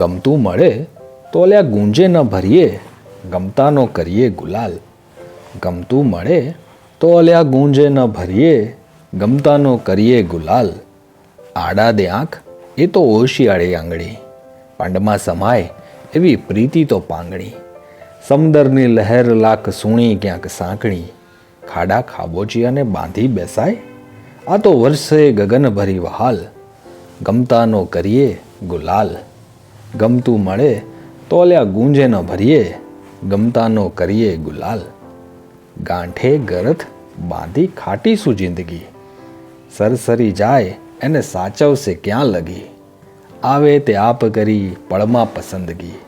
ગમતું મળે તો અલ્યા ગુંજે ન ભરીએ, ગમતાનો કરીએ ગુલાલ. ગમતું મળે તો અલ્યા ગુંજે ન ભરીએ, ગમતાનો કરીએ ગુલાલ. આડા દે આંખ, એ તો ઓશિયાળી આંગળી. પાંડમાં સમાય, એવી પ્રીતિ તો પાંગણી સમદરની લહેર લાખ સૂણી ક્યાંક સાંકણી ખાડા ખાબોચી અને બાંધી બેસાય, આ તો વર્ષે ગગન ભરી વહાલ. ગમતાનો કરીએ ગુલાલ. ગમતું મળે તો અલ્યા ગુંજે ન ભરીએ, ગમતાનો કરીએ ગુલાલ. ગાંઠે ગરથ બાંધી ખાટીશું જિંદગી? સરસરી જાય એને સાચવશે ક્યાં લગી? આવે તે આપ કરી પળમાં પસંદગી.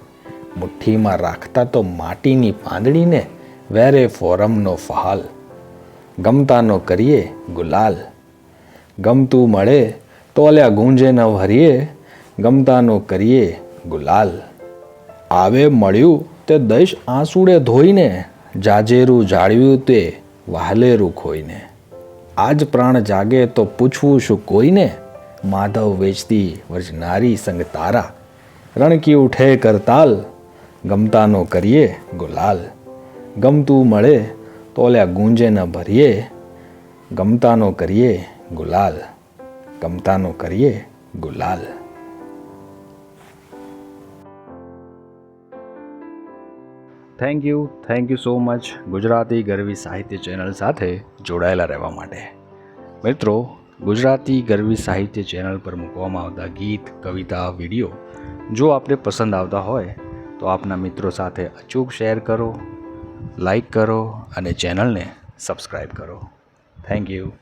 મુઠ્ઠીમાં રાખતા તો માટીની પાંદડીને વેરે ફોરમનો ફહાલ. ગમતાનો કરીએ ગુલાલ. ગમતું મળે તો અલ્યા ગુંજે ન ભરીએ, ગમતાનો કરીએ ગુલાલ, આવે મળ્યું તે દશ આંસુડે ધોઈને, જાજેરું જાળવ્યું તે વહાલેરું ખોઈને. આજ પ્રાણ જાગે તો પૂછવું શું કોઈને? માધવ વેચતી વજનારી સંગ તારા. રણકી ઉઠે કરતાલ, ગમતાનો કરીએ ગુલાલ. ગમતું મળે તો અલ્યા ગુંજે ન ભરીએ, ગમતાનો કરીએ ગુલાલ. ગમતાનો કરીએ ગુલાલ. Thank you thank you so much Gujarati Garvi Sahitya channel સાથે જોડાયેલા રહેવા માટે. મિત્રો, ગુજરાતી ગરવી સાહિત્ય ચેનલ પર મૂકવામાં આવતા ગીત, કવિતા, વીડિયો જો આપને પસંદ આવતા હોય, તો આપના મિત્રો સાથે અચૂક શેર કરો, લાઈક કરો અને ચેનલને સબસ્ક્રાઈબ કરો. Thank you